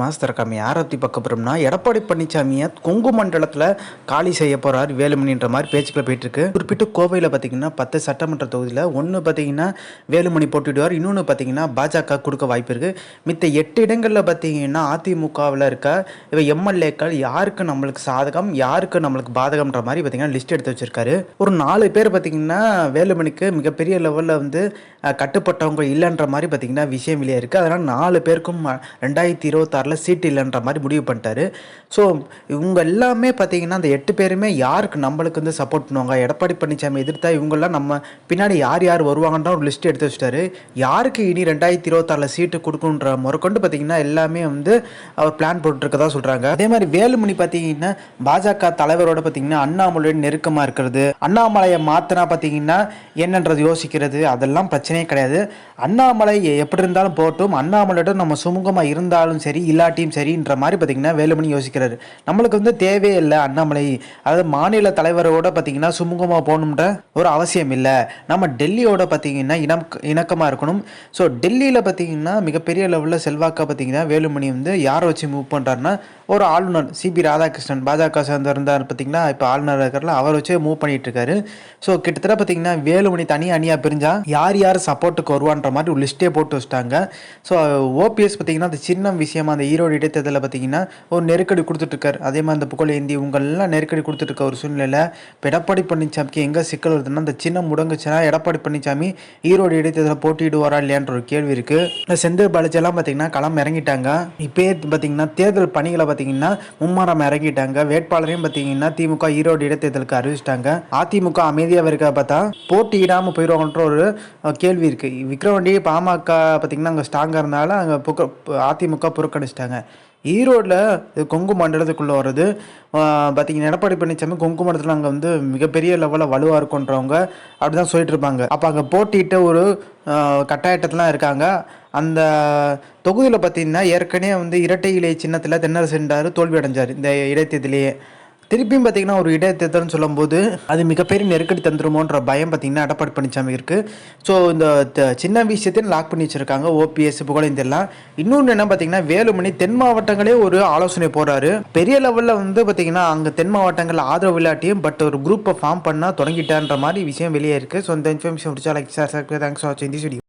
Master இருக்காம யாரை பற்றி பார்க்க போகிறோம்னா எடப்பாடி பழனிசாமியை கொங்கு மண்டலத்தில் காலி செய்ய போகிறார் வேலுமணின்ற மாதிரி பேச்சுக்கள் போயிட்டுருக்கு. குறிப்பிட்டு கோவையில் பார்த்தீங்கன்னா பத்து சட்டமன்ற தொகுதியில் ஒன்று பார்த்தீங்கன்னா வேலுமணி போட்டிடுவார் இன்னொன்று பார்த்தீங்கன்னா பாஜக கொடுக்க வாய்ப்பு இருக்குது மித்த எட்டு இடங்களில் பார்த்தீங்கன்னா அதிமுகவில் இருக்க இவ எம்எல்ஏக்கள் யாருக்கு நம்மளுக்கு சாதகம் யாருக்கு நம்மளுக்கு பாதகம்ன்ற மாதிரி பார்த்தீங்கன்னா லிஸ்ட் எடுத்து வச்சிருக்காரு. ஒரு நாலு பேர் பார்த்தீங்கன்னா வேலுமணிக்கு மிகப்பெரிய லெவலில் வந்து கட்டுப்பட்டவங்க இல்லைன்ற மாதிரி பார்த்தீங்கன்னா விஷயம் வெளியே இருக்குது அதனால் நாலு பேருக்கும் ரெண்டாயிரத்தி இருபத்தாறில் சீட் இல்லைன்ற மாதிரி முடிவு பண்ணிட்டாரு. ஸோ இவங்க எல்லாமே பார்த்தீங்கன்னா அந்த எட்டு பேருமே யாருக்கு நம்மளுக்கு வந்து சப்போர்ட் பண்ணுவாங்க? எடப்பாடி பழனிசாமி எதிர்த்தா இவங்கெல்லாம் நம்ம பின்னாடி யார் யார் வருவாங்கன்ற ஒரு லிஸ்ட் எடுத்து வச்சுட்டாரு. யாருக்கு இனி ரெண்டாயிரத்தி இருபத்தாறில் சீட்டு கொடுக்கணுன்ற முறைக்கொண்டு பார்த்தீங்கன்னா எல்லாமே வந்து அவர் பிளான் போட்டுருக்கதா சொல்கிறாங்க அதே மாதிரி வேலுமணி பார்த்தீங்கன்னா பாஜக தலைவரோட பார்த்தீங்கன்னா அண்ணாமலையோட நெருக்கமாக இருக்கிறது அண்ணாமலையை மாற்றினா பார்த்தீங்கன்னா என்னன்றது யோசிக்கிறது அதெல்லாம் பிரச்சனையே கிடையாது. அண்ணாமலை எப்படி இருந்தாலும் போட்டும் அண்ணாமலையோட நம்ம சுமூகமாக இருந்தாலும் சரி இல்லாட்டியும் சரின்ற மாதிரி பார்த்தீங்கன்னா வேலுமணி யோசிக்கிறாரு. நம்மளுக்கு வந்து தேவையே இல்லை அண்ணாமலை. அதாவது மாநில தலைவரோட பார்த்தீங்கன்னா சுமூகமாக போகணுன்ற ஒரு அவசியம் இல்லை. நம்ம டெல்லியோட பார்த்தீங்கன்னா இனம் இணக்கமாக இருக்கணும். ஸோ டெல்லியில் பார்த்தீங்கன்னா மிகப்பெரிய லெவலில் செல்வாக்கா பார்த்தீங்கன்னா வேலுமணி வந்து யாரை வச்சு மூவ் பண்ணுறாருன்னா ஒரு ஆளுநர் சிபி ராதாகிருஷ்ணன் பாஜக சேர்ந்து இருந்தார் பார்த்தீங்கன்னா இப்போ ஆளுநர் இருக்கிறல அவர் வச்சு மூவ் பண்ணிகிட்டு இருக்காரு. ஸோ கிட்டத்தட்ட பார்த்தீங்கன்னா வேலுமணி தனி அணியாக பிரிஞ்சால் யார் யார் சப்போர்ட்டுக்கு வருவான்ற மாதிரி ஒரு லிஸ்ட்டே போட்டு வச்சிட்டாங்க. ஸோ ஓபிஎஸ் பார்த்தீங்கன்னா அந்த சின்ன விஷயமா அந்த ஈரோடு இடைத்தேர்தலில் பார்த்தீங்கன்னா ஒரு நெருக்கடி கொடுத்துட்ருக்காரு. அதே மாதிரி அந்த புகழேந்தி உங்களெல்லாம் நெருக்கடி கொடுத்துட்டு இருக்க ஒரு சூழ்நிலையில் எடப்பாடி பழனிசாமிக்கு எங்கே சிக்கல் வருதுன்னா அந்த சின்ன முடங்குச்சுன்னா எடப்பாடி பழனிசாமி ஈரோடு இடைத்தேர்தலில் போட்டியிடுவாரா இல்லையான்ற ஒரு கேள்வி இருக்குது செந்தில் பாலாஜியெல்லாம் பார்த்தீங்கன்னா களம் இறங்கிட்டாங்க. இப்போயே பார்த்தீங்கன்னா தேர்தல் பணிகளை பார்த்தீங்கன்னா மும்மாரம் இறங்கிட்டாங்க. வேட்பாளரையும் பார்த்தீங்கன்னா திமுக ஈரோடு இடைத்தேர்தலுக்கு அறிவிச்சிட்டாங்க. அதிமுக அமைதியாக இருக்க பார்த்தா போட்டியிடாமல் போயிடுவாங்கன்ற ஒரு கேள்வி கேள்வி இருக்குது விக்ரவாண்டி பாமக பார்த்தீங்கன்னா அங்கே ஸ்ட்ராங்காக இருந்தாலும் அங்கே புக்க அதிமுக புறக்கணிச்சிட்டாங்க. ஈரோட்டில் கொங்கு மண்டலத்துக்குள்ளே வர்றது பார்த்திங்கன்னா எடப்பாடி பழனிசாமி கொங்கு மண்டலத்தில் அங்கே வந்து மிகப்பெரிய லெவலில் வலுவாக இருக்குன்றவங்க அப்படி தான் சொல்லிட்டு இருப்பாங்க. அப்போ அங்கே போட்டியிட்ட ஒரு கட்டாயட்டத்துலாம் இருக்காங்க. அந்த தொகுதியில் பார்த்திங்கன்னா ஏற்கனவே வந்து இரட்டை இலை சின்னத்தில் தென்னரசு தோல்வி அடைஞ்சார் இந்த இடைத்தேர்தலையே திருப்பியும் பார்த்தீங்கன்னா ஒரு இடைத்தேர்தல்னு சொல்லும்போது அது மிகப்பெரிய நெருக்கடி தந்துருமோன்ற பயம் பார்த்தீங்கன்னா எடப்பாடி பழனிசாமி இருக்குது ஸோ இந்த சின்ன விஷயத்தையும் லாக் பண்ணி வச்சுருக்காங்க. ஓபிஎஸ் புகழேந்தெல்லாம் இன்னொன்று என்ன பார்த்தீங்கன்னா வேலுமணி தென் மாவட்டங்களே ஒரு ஆலோசனை போகிறாரு பெரிய லெவலில் வந்து பார்த்தீங்கன்னா அங்கே தென் மாவட்டங்களில் ஆதரவு இல்லாட்டியும் பட் ஒரு குரூப்பை ஃபார்ம் பண்ணால் தொடங்கிட்டான்ற மாதிரி விஷயம் வெளியே இருக்குது ஸோ இந்த இன்ஃபர்மேஷன் முடிச்சா like sir sir thanks for வாட்சிங் திஸ் வீடியோ